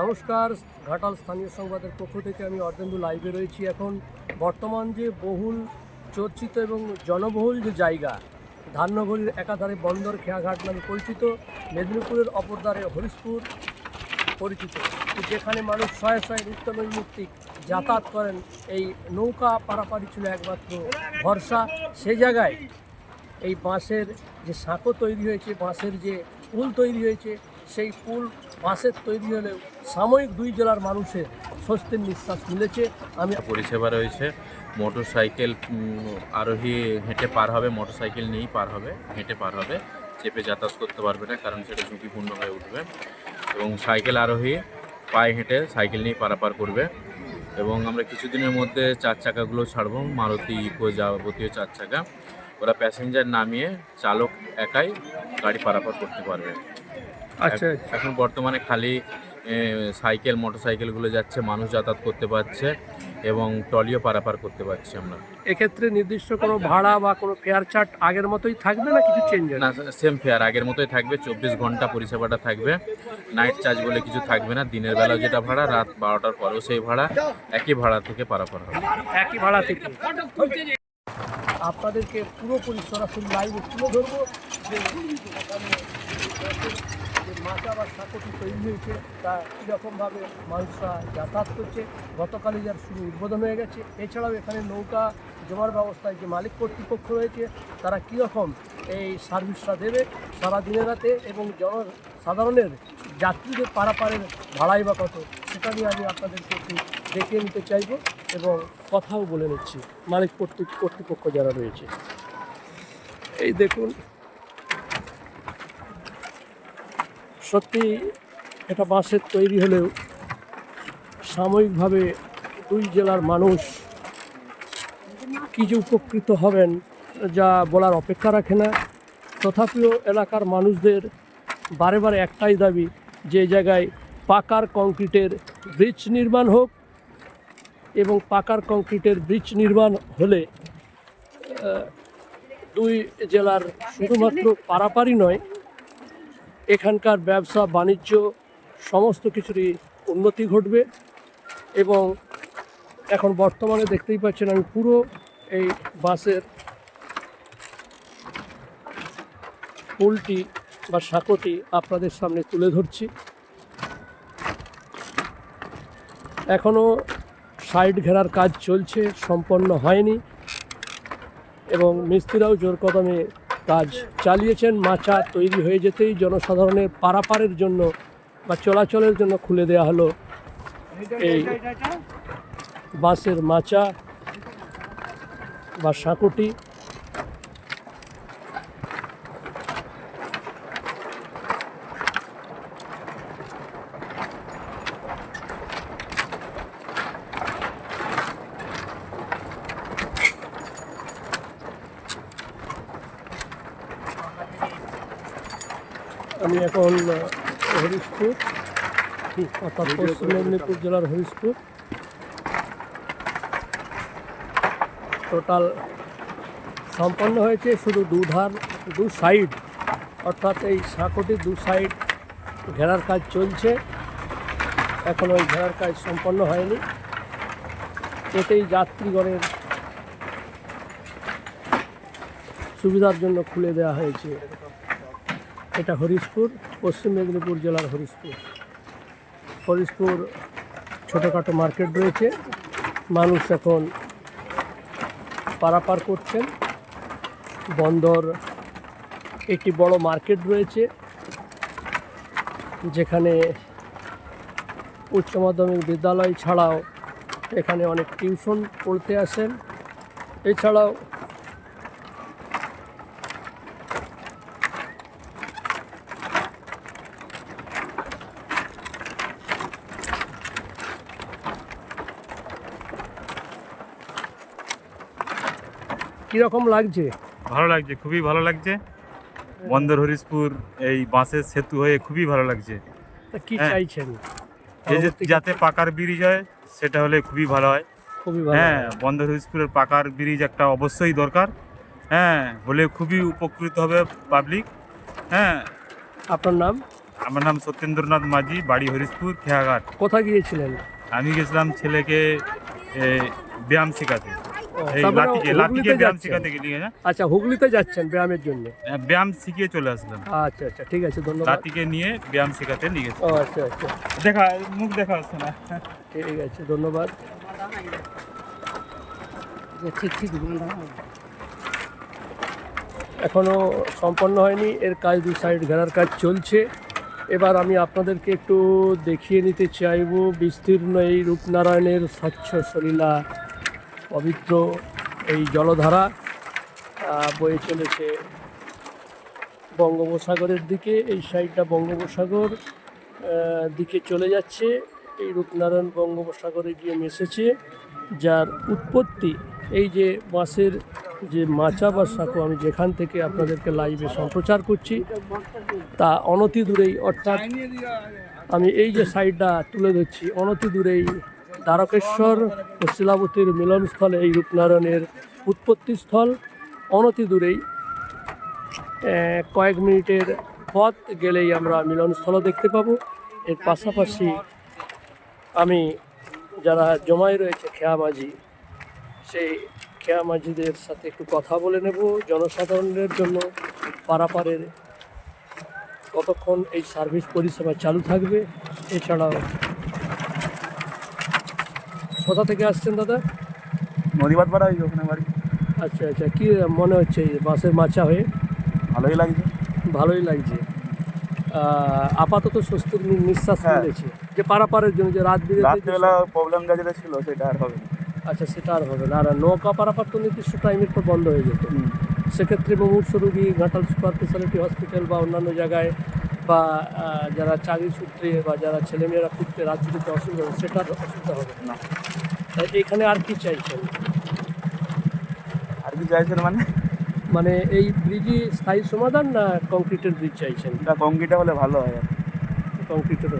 নমস্কার, ঘাটাল স্থানীয় সংবাদের পক্ষ থেকে আমি অর্ধেন্দু লাইভে রয়েছি। এখন বর্তমান যে বহুল চর্চিত এবং জনবহুল যে জায়গা ধান্যগড়ির একাধারে বন্দর, খেয়াঘাট নামে পরিচিত, মেদিনীপুরের অপরদারে হরিশপুর পরিচিত, যেখানে মানুষ শয়ে শয়ে নিত্য নৈমিত্তিক যাতায়াত করেন। এই নৌকা পারাপারি ছিল একমাত্র ভরসা। সে জায়গায় এই বাঁশের যে সাঁকো তৈরি হয়েছে, বাঁশের যে পুল তৈরি হয়েছে সেই পুল বাঁশের তৈরি হলেও সাময়িক দুই জেলার মানুষের স্বস্তির নিঃশ্বাস মিলেছে। আমি পরিষেবা রয়েছে। মোটর সাইকেল আরোহী হেঁটে পার হবে মোটর সাইকেল নিয়েই পার হবে, হেঁটে পার হবে। চেপে যাতায়াত করতে পারবে না, কারণ সেটা ঝুঁকিপূর্ণ হয়ে উঠবে। এবং সাইকেল আরোহী পায়ে হেঁটে সাইকেল নিয়ে পারাপার করবে। এবং আমরা কিছুদিনের মধ্যে চার চাকাগুলো ছাড়বো, মারুতি ইকো যাবতীয় চার চাকা। ওরা প্যাসেঞ্জার নামিয়ে চালক একাই গাড়ি পারাপার করতে পারবে। এখন বর্তমানে খালি সাইকেল মোটর সাইকেলগুলো যাচ্ছে মানুষ যাতায়াত করতে পারছে এবং ট্রলিও পারাপার করতে পারছি আমরা। এক্ষেত্রে নির্দিষ্ট কোনো ভাড়া বা কোনো ফেয়ার চার্ট আগের মতোই থাকবে না কিছু চেঞ্জ না সেম ফেয়ার আগের মতোই থাকবে চব্বিশ ঘণ্টা পরিষেবাটা থাকবে। নাইট চার্জ বলে কিছু থাকবে না দিনের বেলা যেটা ভাড়া রাত বারোটার পরেও সেই ভাড়া একই ভাড়া থেকে পারাপার হবে। একই ভাড়া থেকে। আপনাদেরকে পুরোপুরি সরাসরি লাইভে তুলে ধরবো। মাচা বা সাঁকোটি তৈরি হয়েছে, তা কীরকমভাবে মানুষরা যাতায়াত করছে গতকালই যার শুরু উদ্বোধন হয়ে গেছে, এছাড়াও এখানে নৌকা জমার ব্যবস্থায় যে মালিক কর্তৃপক্ষ রয়েছে, তারা কীরকম এই সার্ভিসটা দেবে সারা দিনের রাতে এবং জনসাধারণের যাত্রীদের পারাপারের ভাড়াই বা কত, সেটা নিয়ে আমি আপনাদেরকে একটু দেখিয়ে নিতে চাইব এবং কথাও বলে নিচ্ছি, মালিক কর্তৃ- কর্তৃপক্ষ যারা রয়েছে। এই দেখুন সত্যি এটা বাঁশের তৈরি হলেও সাময়িকভাবে দুই জেলার মানুষ কী যে উপকৃত হবেন যা বলার অপেক্ষা রাখে না। তথাপিও এলাকার মানুষদের বারে বারে একটাই দাবি, যে জায়গায় পাকার কংক্রিটের ব্রিজ নির্মাণ হোক এবং পাকার কংক্রিটের ব্রিজ নির্মাণ হলে দুই জেলার শুধুমাত্র পারাপারি নয় এখানকার ব্যবসা, বাণিজ্য সমস্ত কিছুরই উন্নতি ঘটবে এবং এখন বর্তমানে দেখতেই পাচ্ছেন আমি পুরো এই বাসের পুলটি বা সাঁকোটি আপনাদের সামনে তুলে ধরছি। এখনও সাইড ঘেরার কাজ চলছে, সম্পন্ন হয়নি এবং মিস্ত্রিরাও জোর কদমে কাজ চালিয়েছেন, মাচা তৈরি হয়ে যেতেই জনসাধারণের পারাপারের জন্য বা চলাচলের জন্য খুলে দেওয়া হলো এই বাসের মাচা বা সাঁকুটি আমি এখন আহ, হরিশপুর অর্থাৎ পশ্চিম মেদিনীপুর জেলার হরিশপুর। টোটাল সম্পন্ন হয়েছে শুধু দুধার, দু সাইড অর্থাৎ এই সাঁকোটির দু সাইড ঘেরার কাজ চলছে। এখন ওই ঘেরার কাজ সম্পন্ন হয়নি। এতেই যাত্রীগণের সুবিধার জন্য খুলে দেওয়া হয়েছে। এটা হরিশপুর, পশ্চিম মেদিনীপুর জেলার হরিশপুর। হরিশপুর ছোটোখাটো মার্কেট রয়েছে। মানুষ এখন পারাপার করছেন। বন্দর একটি বড় মার্কেট রয়েছে, যেখানে উচ্চ মাধ্যমিক বিদ্যালয় ছাড়াও এখানে অনেক টিউশন পড়তে আসেন। এছাড়াও কীরকম লাগছে? ভালো লাগছে খুবই ভালো লাগছে। বন্দর হরিশপুর এই বাঁশের সেতু হয়ে খুবই ভালো লাগছে। কি হ্যাঁ। চাইছেন? এই যে যাতে পাকার ব্রিজ হয় সেটা হলে খুবই ভালো হয়। খুবই ভালো হ্যাঁ বন্দর হরিশপুরের পাকার ব্রিজ একটা অবশ্যই দরকার। হ্যাঁ হলে খুবই উপকৃত হবে পাবলিক হ্যাঁ। আপনার নাম? আমার নাম সত্যেন্দ্রনাথ মাঝি বাড়ি হরিশপুর খেয়াঘাট। কোথায় গিয়েছিলেন? আমি গেছিলাম ছেলেকে ব্যায়াম শেখাতে। হ্যাঁ আচ্ছা হুগলিতে যাচ্ছেন ব্যায়ামের জন্য? ব্যায়াম শিখিয়ে চলে আসলাম। আচ্ছা আচ্ছা ঠিক আছে ধন্যবাদ। লাতিকে নিয়ে ব্যায়াম শেখাতে নিয়ে ও আচ্ছা আচ্ছা। দেখা মুখ দেখা আসছে না। ঠিক আছে ধন্যবাদ। এখনও সম্পন্ন হয়নি এর কাজ দু সাইড ঘেরার কাজ চলছে। এবার আমি আপনাদেরকে একটু দেখিয়ে নিতে চাইব বিস্তীর্ণ এই রূপনারায়ণের স্বচ্ছ সলীলা পবিত্র এই জলধারা বয়ে চলেছে বঙ্গোপসাগরের দিকে। এই সাইডটা বঙ্গোপসাগর দিকে চলে যাচ্ছে। এই রূপনারায়ণ বঙ্গোপসাগরে গিয়ে মিশেছে, যার উৎপত্তি এই যে মাছের যে মাচা বা সাঁকো, আমি যেখান থেকে আপনাদেরকে লাইভে সম্প্রচার করছি, তা অনতি দূরেই, অর্থাৎ আমি এই যে সাইডটা তুলে ধরছি, অনতি দূরেই দ্বারকেশ্বর ও শিলাবতীর মিলনস্থলে এই রূপনারায়ণের উৎপত্তিস্থল। অনতি দূরেই কয়েক মিনিটের পথ গেলেই আমরা মিলনস্থল দেখতে পাবো। এর পাশাপাশি আমি যারা জমায় রয়েছে খেয়া মাঝি, সেই খেয়া মাঝিদের সাথে একটু কথা বলে নেব জনসাধারণের জন্য। পারাপারের কতক্ষণ এই সার্ভিস পরিষেবা চালু থাকবে, এছাড়াও কোথা থেকে আসছেন দাদা? নদীবাদ পাড়া ওই ওখানে বাড়ি। আচ্ছা আচ্ছা। কী মনে হচ্ছে এই বাসের মাচা হয়ে? ভালোই লাগছে। ভালোই লাগছে। আপাতত স্বস্তির নিঃশ্বাস হ্যাঁ। মিলেছে যে পারাপারের জন্য যে রাত বিরেতে প্রবলেম যেটা ছিল সেটা আর হবে না। আচ্ছা সেটা আর হবে না। আর নৌকা পারাপার তো নির্দিষ্ট টাইমের পর বন্ধ হয়ে যেত। সেক্ষেত্রে মুমূর্ষ রোগী ঘাটাল সুপার স্পেশালিটি হসপিটাল বা অন্যান্য জায়গায় বা যারা চাকরি সূত্রে বা যারা ছেলেমেয়েরা খুঁজতে দিতে অসুবিধা হবে সেটার অসুবিধা হবে না। না তাই এখানে আর কি চাইছেন? আর কি চাইছেন মানে? মানে এই ব্রিজই স্থায়ী সমাধান না কংক্রিটের ব্রিজ চাইছেন? এটা কংক্রিটে হলে ভালো হয়। আর কংক্রিটের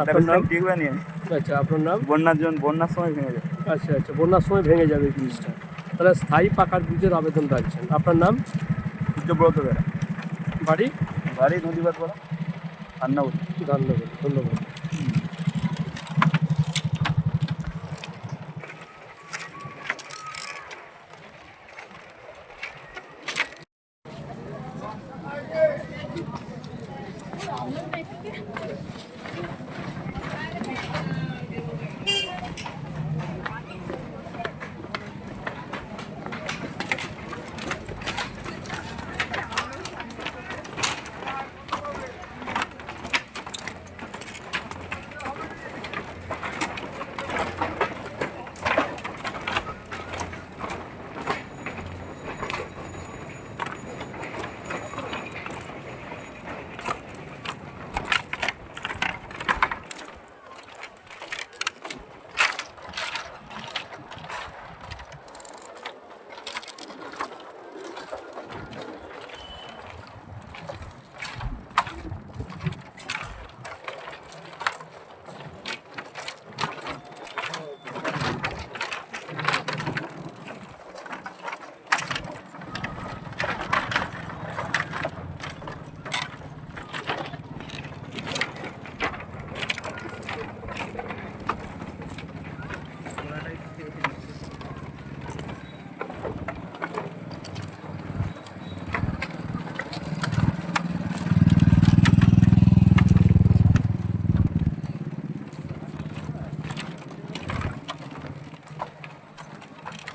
আপনার নাম? টিকবে নিয়ে। আচ্ছা আপনার নাম? বন্যার জন্য বন্যার সময় ভেঙে যাবে আচ্ছা আচ্ছা বন্যার সময় ভেঙে যাবে এই ব্রিজটা। তাহলে স্থায়ী পাকার ব্রিজের আবেদন রাখছেন। আপনার নাম? সূর্যব্রত বেড়া বাড়ি? বাড়ি নদীবাদ পাড়া রান্নাবতী ধন্যবাদ ধন্যবাদ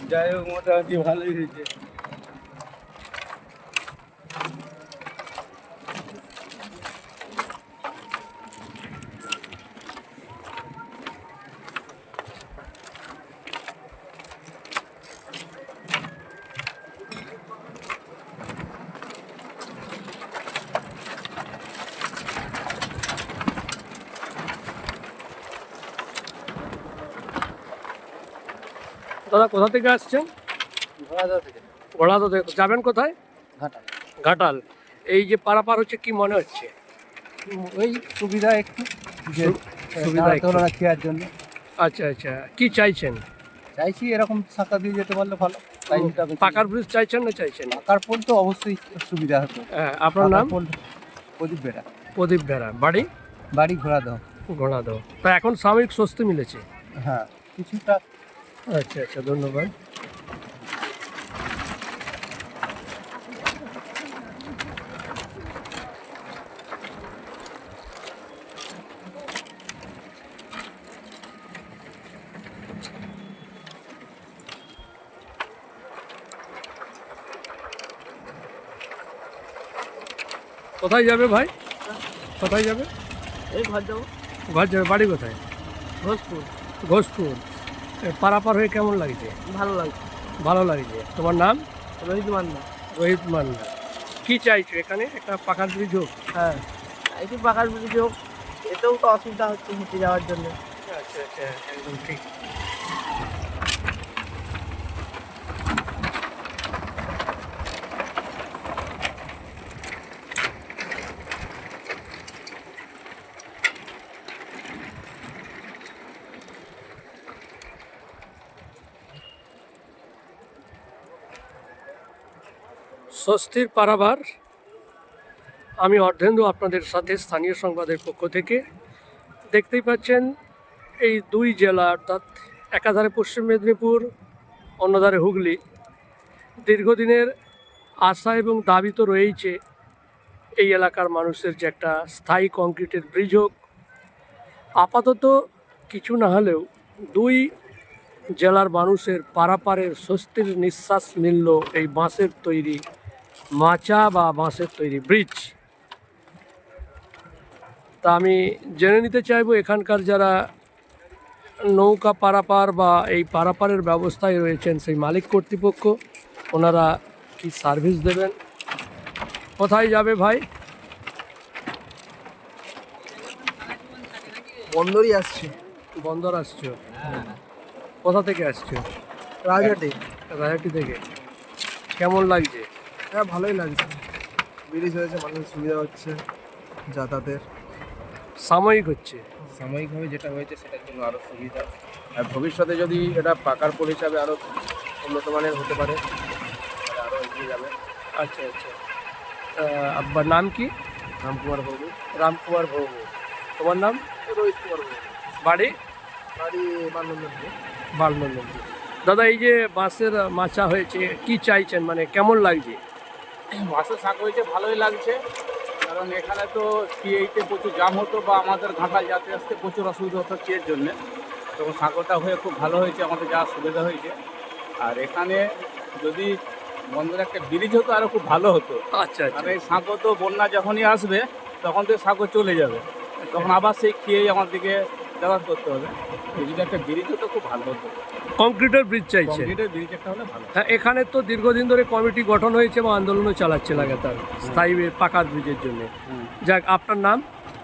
যাই হোক মোটামুটি ভালোই হয়েছে দাদা কোথা থেকে আসছেন? ঘোড়াদা থেকে। যাবেন কোথায়? ঘাটা ঘাটাল। এই যে পারাপার হচ্ছে কি মনে হচ্ছে? ওই সুবিধা একটু সুবিধা খেয়ার জন্য। আচ্ছা আচ্ছা। কি চাইছেন? চাইছি এরকম শাখা দিয়ে যেতে পারলে ভালো। পাকার ব্রিজ চাইছেন না চাইছেন? পাকার পোল তো অবশ্যই সুবিধা হতো হ্যাঁ আপনার নাম? প্রদীপ বেড়া প্রদীপ বেড়া বাড়ি? বাড়ি ঘোরা দাও ঘোড়া দাও তা এখন সাময়িক স্বস্তি মিলেছে? হ্যাঁ কিছুটা আচ্ছা আচ্ছা ধন্যবাদ। কোথায় যাবে ভাই? কোথায় যাবে? এই ঘর যাব। ঘর যাবে বাড়ি কোথায়? ঘোষপুর। এ, পারাপার হয়ে কেমন লাগছে? ভালো লাগছে। ভালো লাগছে। তোমার নাম? রোহিত মান্না। রোহিত মান্না। কি চাইছো এখানে? একটা পাকার ব্রিজ হোক হ্যাঁ। একটু পাকার ব্রিজ হোক এতেও তো অসুবিধা হচ্ছে হেঁটে যাওয়ার জন্য। আচ্ছা আচ্ছা একদম ঠিক। স্বস্তির পারাবার। আমি অর্ধেন্দু আপনাদের সাথে স্থানীয় সংবাদের পক্ষ থেকে দেখতেই পাচ্ছেন, এই দুই জেলা অর্থাৎ একাধারে পশ্চিম মেদিনীপুর অন্যধারে হুগলি। দীর্ঘদিনের আশা এবং দাবি তো রয়েইছে, এই এলাকার মানুষের যে একটা স্থায়ী কংক্রিটের ব্রিজ হোক। আপাতত কিছু না হলেও দুই জেলার মানুষের পারাপারের স্বস্তির নিঃশ্বাস মিলল এই বাঁশের তৈরি মাচা বা বাঁশের তৈরি ব্রিজ। তা আমি জেনে নিতে চাইব এখানকার যারা নৌকা পারাপার বা এই পারাপারের ব্যবস্থায় রয়েছেন সেই মালিক কর্তৃপক্ষ ওনারা কি সার্ভিস দেবেন? কোথায় যাবে ভাই? বন্দরই আসছে। বন্দর আসছো কোথা থেকে আসছো? রাজহাটে রাজাটি থেকে। কেমন লাগছে? হ্যাঁ ভালোই লাগছে। ব্রিজ হয়েছে মানুষের সুবিধা হচ্ছে যাতায়াতের। সাময়িক হচ্ছে। সাময়িকভাবে যেটা হয়েছে সেটার জন্য আরও সুবিধা। আর ভবিষ্যতে যদি এটা পাকার পোল হিসাবে আরও উন্নত মানের হতে পারে আরও এগিয়ে যাবে। আচ্ছা আচ্ছা। আব্বার নাম কি? রামকুমার বাবু রামকুমার ভৌম তোমার নাম? রোহিত কুমার বাবু। বাড়ি? বাড়ি বান্দরবান বালনন্দন দাদা এই যে বাঁশের মাচা হয়েছে কি চাইছেন? মানে কেমন লাগছে? বাসে শাক হয়েছে ভালোই লাগছে। কারণ এখানে তো সিএইতে প্রচুর জাম হতো বা আমাদের ঘাটাল যাতে আসতে প্রচুর অসুবিধা হতো সিএর জন্য। তখন সাঁকোটা হয়ে খুব ভালো হয়েছে আমাদের যা সুবিধা হয়েছে। আর এখানে যদি বন্ধের একটা ব্রিজ হতো আরও খুব ভালো হতো। আচ্ছা আর আচ্ছা এই সাঁকো তো বন্যা যখনই আসবে তখন তো সাঁকো চলে যাবে। তখন আবার সেই খেয়েই আমার দিকে যাতায়াত করতে হবে। যদি একটা ব্রিজ হতো খুব ভালো হতো। কংক্রিটের ব্রিজ চাইছে। কংক্রিটের ব্রিজ একটা হলে ভালো। হ্যাঁ এখানে তো দীর্ঘদিন ধরে কমিটি গঠন হয়েছে বা আন্দোলনও চালাচ্ছে লাগাতার স্থায়ী পাকার ব্রিজের জন্য। যাক আপনার নাম?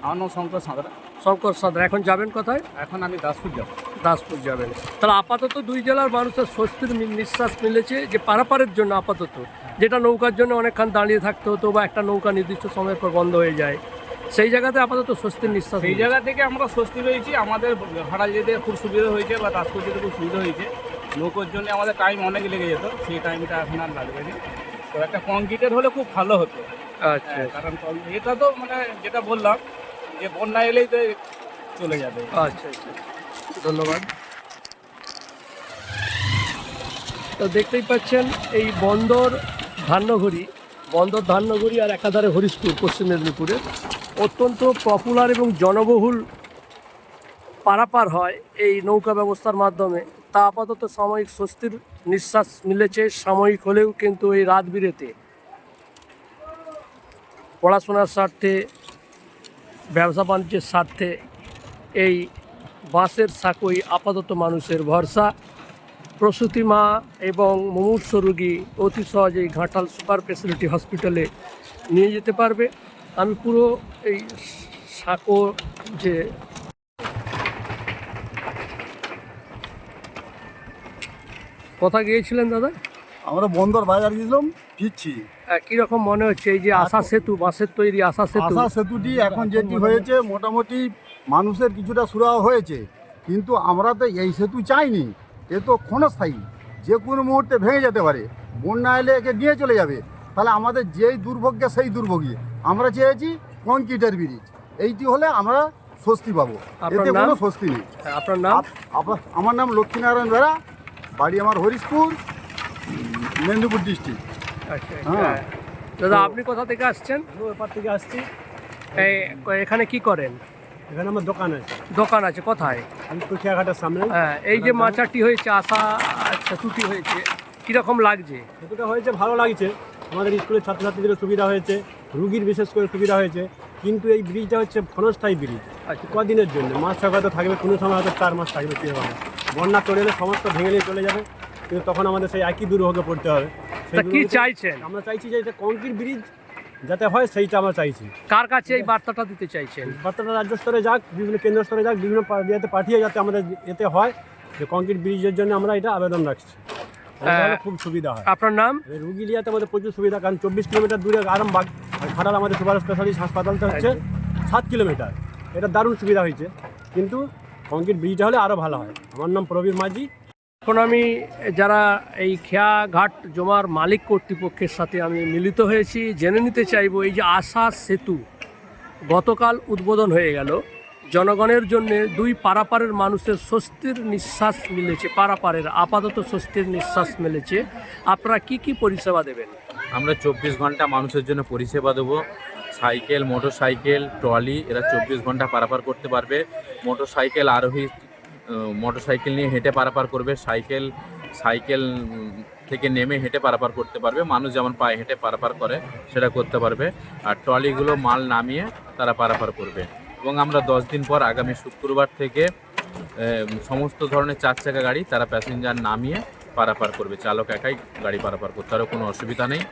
আমার নাম শঙ্কর সাঁতরা। শঙ্কর সাদর এখন যাবেন কোথায়? এখন আমি দাসপুর যাব। দাসপুর যাবেন। তাহলে আপাতত দুই জেলার মানুষের স্বস্তির নিঃশ্বাস মিলেছে যে পারাপারের জন্য আপাতত। যেটা নৌকার জন্য অনেকক্ষণ দাঁড়িয়ে থাকতে হতো বা একটা নৌকা নির্দিষ্ট সময়ের পর বন্ধ হয়ে যায়। সেই জায়গাতে আপাতত স্বস্তির নিঃশ্বাস সেই জায়গা থেকে আমরা স্বস্তি পেয়েছি আমাদের ভাড়া যেতে খুব সুবিধা হয়েছে বা দাসপুর যেতে খুব সুবিধা হয়েছে। নৌকোর জন্য আমাদের টাইম অনেক লেগে যেত। সেই টাইমটা এখন আর লাগবে না। তো একটা কংক্রিটের হলে খুব ভালো হতো। আচ্ছা। হ্যাঁ, কারণ এটা তো মানে যেটা বললাম যে বন্যা এলেই তো চলে যাবে। আচ্ছা আচ্ছা। ধন্যবাদ। তো দেখতেই পাচ্ছেন এই বন্দর ধান্যঘড়ি বন্দর ধান্যঘড়ি আর একাধারে হরিশপুর, পশ্চিম মেদিনীপুরের অত্যন্ত পপুলার এবং জনবহুল পারাপার হয় এই নৌকা ব্যবস্থার মাধ্যমে। তা আপাতত সাময়িক স্বস্তির নিঃশ্বাস মিলেছে, সাময়িক হলেও কিন্তু এই রাত বিরেতে পড়াশোনার স্বার্থে, ব্যবসা বাণিজ্যের স্বার্থে এই বাঁশের সাঁকোই আপাতত মানুষের ভরসা। প্রসূতি মা এবং মুমূর্ষ রোগী অতি সহজেই ঘাটাল সুপার ফেসিলিটি হসপিটালে নিয়ে যেতে পারবে। আমি পুরো এই সাঁকো যে কথা গিয়েছিলেন দাদা? আমরা বন্দর বাজার গেছিলাম ফিরছি। কীরকম মনে হচ্ছে এই যে আশা সেতু বাঁশের তৈরি আশা সেতু? আশা সেতুটি এখন যেটি হয়েছে মোটামুটি মানুষের কিছুটা সুরাহ হয়েছে। কিন্তু আমরা তো এই সেতু চাইনি। এ তো ক্ষণস্থায়ী। যে কোনো মুহূর্তে ভেঙে যেতে পারে। বন্যা এলে একে নিয়ে চলে যাবে। তাহলে আমাদের যেই দুর্ভোগ্য সেই দুর্ভোগী। আমরা চেয়েছি কংক্রিটের ব্রিজ। এইটি হলে আমরা স্বস্তি পাবো। এতে কোনো স্বস্তি নেই। আপনার নাম? আমার নাম লক্ষ্মীনারায়ণ বেড়া। বাড়ি আমার হরিশপুর মেদিনীপুর ডিস্ট্রিক্ট। আচ্ছা হ্যাঁ। দাদা আপনি কোথা থেকে আসছেন? ব্যাপার থেকে আসছি। এখানে কি করেন? এখানে আমার দোকান আছে। দোকান আছে কোথায়? আমি কুচিয়াঘাটের সামনে। হ্যাঁ এই যে মাচাটি হয়েছে আশা সেতুটি হয়েছে কীরকম লাগছে? সেতুটা হয়েছে ভালো লাগছে। আমাদের স্কুলের ছাত্রছাত্রীদের সুবিধা হয়েছে রুগীর বিশেষ করে সুবিধা হয়েছে। কিন্তু এই ব্রিজটা হচ্ছে ক্ষণস্থায়ী ব্রিজ। আচ্ছা। কদিনের জন্য? মাছ হয়তো থাকবে কোনো সময় হয়তো চার মাস থাকবে কী হবে বন্যা চলে এলে সমস্ত ভেঙে নিয়ে চলে যাবে। কিন্তু তখন আমাদের সেই একই দুর্ভোগে পড়তে হবে। কি চাইছেন? আমরা চাইছি যে এটা কংক্রিট ব্রিজ যাতে হয় সেইটা আমরা চাইছি। কার কাছে এই বার্তাটা দিতে চাইছেন? বার্তাটা রাজ্য স্তরে যাক বিভিন্ন কেন্দ্র স্তরে যাক বিভিন্ন ইয়েতে পাঠিয়ে যাতে আমাদের এতে হয় যে কংক্রিট ব্রিজের জন্য আমরা এটা আবেদন রাখছি। খুব সুবিধা হয়। আপনার নাম? এই রুগী লিয়াতে আমাদের প্রচুর সুবিধা কারণ চব্বিশ কিলোমিটার দূরে আরামবাগ আর খাটাল আমাদের সুপার স্পেশালিস্ট হাসপাতালটা হচ্ছে সাত কিলোমিটার। এটা দারুণ সুবিধা হয়েছে। কিন্তু কংক্রিট ব্রিজটা হলে আরও ভালো হয়। আমার নাম প্রবীর মাঝি এখন আমি যারা এই খেয়া ঘাট জমার মালিক কর্তৃপক্ষের সাথে আমি মিলিত হয়েছি, জেনে নিতে চাইব এই যে আশা সেতু গতকাল উদ্বোধন হয়ে গেল। জনগণের জন্য দুই পারাপারের মানুষের স্বস্তির নিঃশ্বাস মিলেছে, পারাপারের আপাতত স্বস্তির নিঃশ্বাস মিলেছে। আপনারা কি কি পরিষেবা দেবেন? আমরা চব্বিশ ঘণ্টা মানুষের জন্য পরিষেবা দেবো। সাইকেল মোটর সাইকেল ট্রলি, এরা চব্বিশ ঘণ্টা পারাপার করতে পারবে। মোটর সাইকেল আরোহী মোটর সাইকেল নিয়ে হেঁটে পারাপার করবে সাইকেল সাইকেল থেকে নেমে হেঁটে পারাপার করতে পারবে। মানুষ যেমন পায়ে হেঁটে পারাপার করে, সেটা করতে পারবে। আর ট্রলিগুলো মাল নামিয়ে তারা পারাপার করবে। এবং আমরা দশ দিন পর আগামী শুক্রবার থেকে সমস্ত ধরনের চার চাকা গাড়ি তারা প্যাসেঞ্জার নামিয়ে পারাপার করবে। চালক একাই গাড়ি পারাপার করতে আরও কোনো অসুবিধা নেই।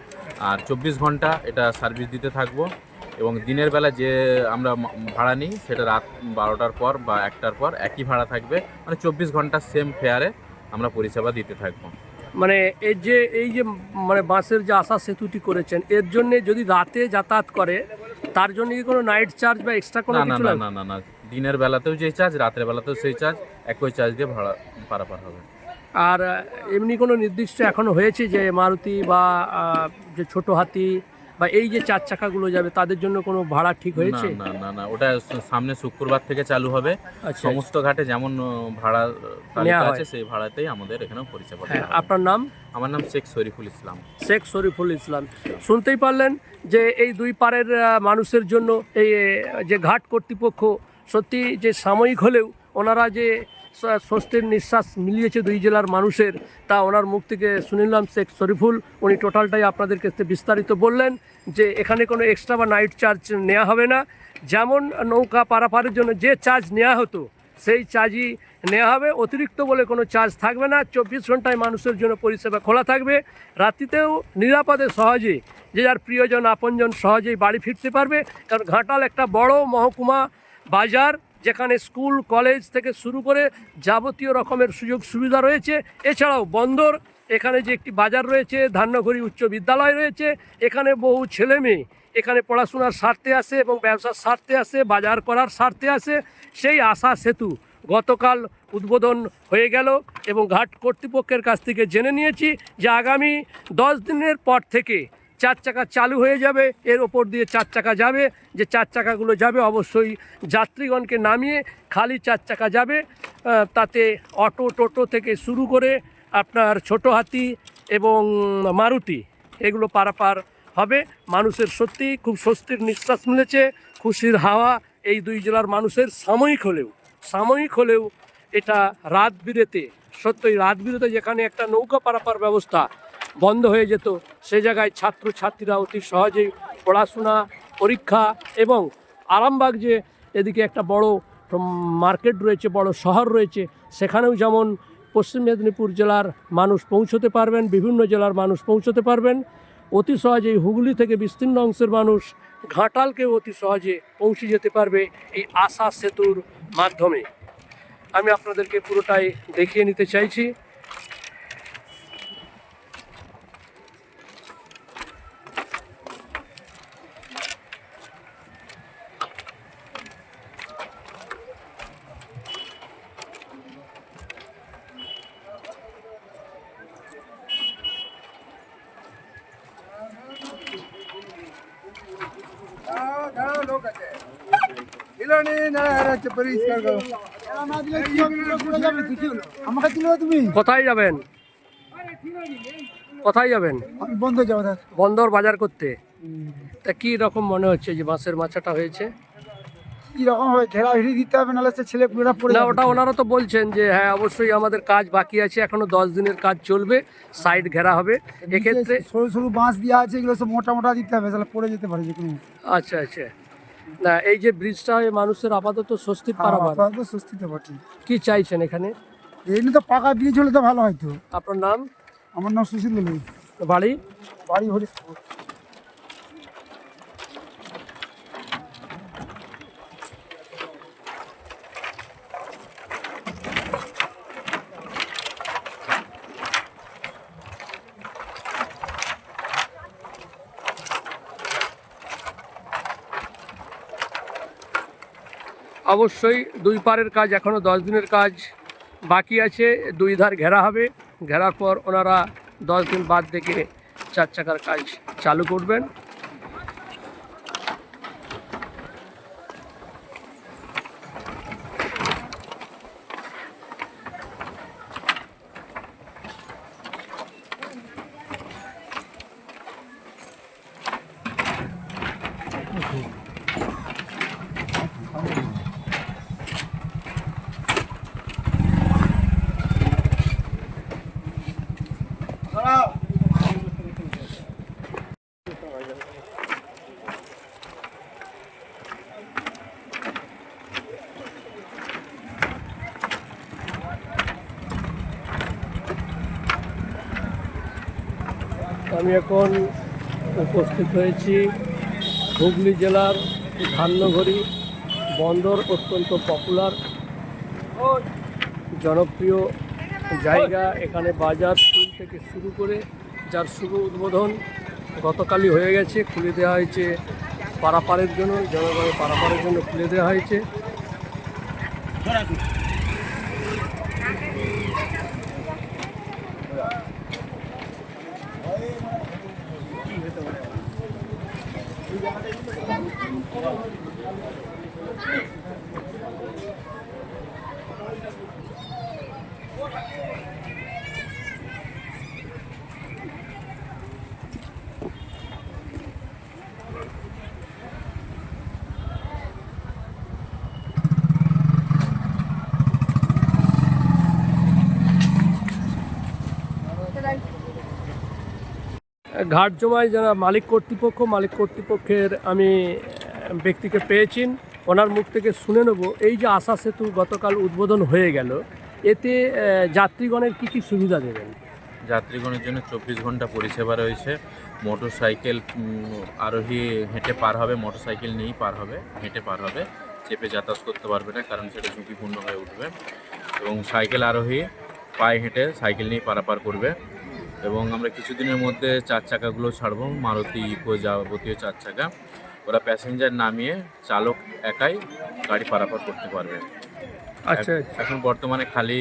আর চব্বিশ ঘণ্টা এটা সার্ভিস দিতে থাকব। এবং দিনের বেলা যে আমরা ভাড়া নিই সেটা রাত বারোটার পর বা একটার পর একই ভাড়া থাকবে। মানে চব্বিশ ঘণ্টা সেম ফেয়ারে আমরা পরিষেবা দিতে থাকব। মানে এই যে এই যে মানে বাসের যে আশা সেতুটি করেছেন এর জন্য যদি রাতে যাতায়াত করে তার জন্য কি কোনো নাইট চার্জ বা এক্সট্রা কোনো না না না না না না। দিনের বেলাতেও যে চার্জ রাতের বেলাতেও সেই চার্জ একই চার্জ দিয়ে ভাড়া পারাপার হবে। আর এমনি কোনো নির্দিষ্ট এখনও হয়েছে যে মারুতি বা যে ছোট হাতি বা এই যে চার চাকাগুলো যাবে তাদের জন্য কোনো ভাড়া ঠিক হয়েছে? না না না ওটা সামনে শুক্রবার থেকে চালু হবে। আচ্ছা সমস্ত ঘাটে যেমন ভাড়া তালিকা আছে সেই ভাড়াতেই আমাদের এখানেও পরিষেবা হ্যাঁ আপনার নাম? আমার নাম শেখ শরীফুল ইসলাম। শেখ শরীফুল ইসলাম। শুনতেই পারলেন যে এই দুই পারের মানুষের জন্য এই যে ঘাট কর্তৃপক্ষ সত্যি যে সাময়িক হলেও ওনারা যে স্বস্তির নিঃশ্বাস মিলিয়েছে দুই জেলার মানুষের। তা ওনার মুখ থেকে শুনিলাম শেখ শরীফুল। উনি টোটালটাই আপনাদের কাছে বিস্তারিত বললেন যে এখানে কোনো এক্সট্রা বা নাইট চার্জ নেওয়া হবে না। যেমন নৌকা পারাপারের জন্য যে চার্জ নেওয়া হতো, সেই চার্জই নেওয়া হবে। অতিরিক্ত বলে কোনো চার্জ থাকবে না। চব্বিশ ঘন্টায় মানুষের জন্য পরিষেবা খোলা থাকবে। রাত্রিতেও নিরাপদে সহজে যে যার প্রিয়জন, আপনজন সহজেই বাড়ি ফিরতে পারবে। কারণ ঘাটাল একটা বড় মহকুমা বাজার। যেখানে স্কুল, কলেজ থেকে শুরু করে যাবতীয় রকমের সুযোগ সুবিধা রয়েছে। এছাড়াও বন্দর, এখানে যে একটি বাজার রয়েছে ধান্যঘড়ি উচ্চ বিদ্যালয় রয়েছে, এখানে বহু ছেলে মেয়ে। এখানে পড়াশোনার স্বার্থে আসে এবং ব্যবসার স্বার্থে আসে বাজার করার স্বার্থে আসে সেই আশা সেতু গতকাল উদ্বোধন হয়ে গেল এবং ঘাট কর্তৃপক্ষের কাছ থেকে জেনে নিয়েছি যে আগামী দশ দিনের পর থেকে চার চাকা চালু হয়ে যাবে, এর ওপর দিয়ে চার চাকা যাবে, যে চার চাকাগুলো যাবে অবশ্যই যাত্রীগণকে নামিয়ে খালি চার চাকা যাবে তাতে অটো টোটো থেকে শুরু করে আপনার ছোট হাতি এবং মারুতি, এগুলো পারাপার হবে। মানুষের সত্যি খুব স্বস্তির নিঃশ্বাস মিলেছে, খুশির হাওয়া এই দুই জেলার মানুষের সাময়িক হলেও সাময়িক হলেও এটা রাত বিরেতে, সত্যই রাত বিরেতে যেখানে একটা নৌকা পারাপার ব্যবস্থা বন্ধ হয়ে যেত। সে জায়গায় ছাত্র ছাত্রীরা অতি সহজেই পড়াশোনা, পরীক্ষা এবং আরামবাগ যে এদিকে একটা বড় মার্কেট রয়েছে, বড় শহর রয়েছে, সেখানেও যেমন পশ্চিম মেদিনীপুর জেলার মানুষ পৌঁছতে পারবেন, বিভিন্ন জেলার মানুষ পৌঁছতে পারবেন, অতি সহজেই হুগলি থেকে বিস্তীর্ণ অংশের মানুষ ঘাটালকেও অতি সহজে পৌঁছে যেতে পারবে এই আশা সেতুর মাধ্যমে। আমি আপনাদেরকে পুরোটাই দেখিয়ে নিতে চাইছি। কোথায় যাবেন? কোথায় যাবেন? বন্ধ যাব বন্দর বাজার করতে। তা কি রকম মনে হচ্ছে যে বাঁশের মাছাটা হয়েছে? কি রকম হবে? ঘেরা হিড়ি দিতে হবে নাহলে সে ছেলে পুলেরা পড়ে না ওটা ওনারা তো বলছেন যে হ্যাঁ অবশ্যই আমাদের কাজ বাকি আছে এখনও দশ দিনের কাজ চলবে সাইড ঘেরা হবে। এক্ষেত্রে সরু সরু বাঁশ দেওয়া আছে এগুলো সব মোটা মোটা দিতে হবে তাহলে পড়ে যেতে পারে যে কোনো আচ্ছা আচ্ছা। না এই যে ব্রিজটা হয়ে মানুষের আপাতত স্বস্তি পারাবার। আপাতত স্বস্তিতে বটে কি চাইছেন এখানে? এই তো পাকা ব্রিজ হলে তো ভালো হয়তো। আপনার নাম? আমার নাম সুশীল বাড়ি? বাড়ি হরিশপুর অবশ্যই দুই পারের কাজ এখনও দশ দিনের কাজ বাকি আছে, দুই ধার ঘেরা হবে। ঘেরার পর ওনারা দশ দিন বাদ থেকে চার চাকার কাজ চালু করবেন। আমি এখন উপস্থিত হয়েছি হুগলি জেলার ধান্যঘড়ি বন্দর অত্যন্ত পপুলার জনপ্রিয় জায়গা। এখানে বাজার স্কুল থেকে শুরু করে যার শুভ উদ্বোধন গতকালই হয়ে গেছে। খুলে দেওয়া হয়েছে, পারাপারের জন্য, জনগণের পারাপারের জন্য খুলে দেওয়া হয়েছে। Thank you. ঘাট জমায় যারা মালিক কর্তৃপক্ষ, মালিক কর্তৃপক্ষের আমি ব্যক্তিকে পেয়েছি, ওনার মুখ থেকে শুনে নেব। এই যে আশা সেতু গতকাল উদ্বোধন হয়ে গেল, এতে যাত্রীগণের কি কি সুবিধা দেবেন? যাত্রীগণের জন্য চব্বিশ ঘণ্টা পরিষেবা রয়েছে। মোটর সাইকেল আরোহী হেঁটে পার হবে মোটর সাইকেল নিয়েই পার হবে, হেঁটে পার হবে। চেপে যাতায়াত করতে পারবে না, কারণ সেটা ঝুঁকিপূর্ণ হয়ে উঠবে। এবং সাইকেল আরোহী পায়ে হেঁটে সাইকেল নিয়ে পারাপার করবে। এবং আমরা কিছুদিনের মধ্যে চার চাকাগুলো ছাড়বো মারুতি ইকো যাবতীয় চার চাকা। ওরা প্যাসেঞ্জার নামিয়ে চালক একাই গাড়ি পারাপার করতে পারবে। আচ্ছা। এখন বর্তমানে খালি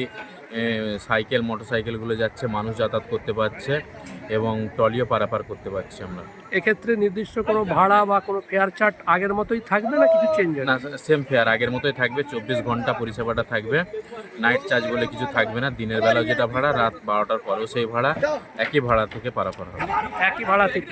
সাইকেল মোটর সাইকেলগুলো যাচ্ছে মানুষ যাতায়াত করতে পারছে। এবং টলিও পারাপার করতে পারছি আমরা। এক্ষেত্রে নির্দিষ্ট কোনো ভাড়া বা কোনো ফেয়ার চার্ট আগের মতোই থাকবে না কিছু চেঞ্জ না সেম ফেয়ার আগের মতোই থাকবে চব্বিশ ঘণ্টা পরিষেবাটা থাকবে। নাইট চার্জ বলে কিছু থাকবে না দিনের বেলাও যেটা ভাড়া রাত বারোটার পরেও সেই ভাড়া একই ভাড়া থেকে পারাপার হবে। একই ভাড়া থেকে।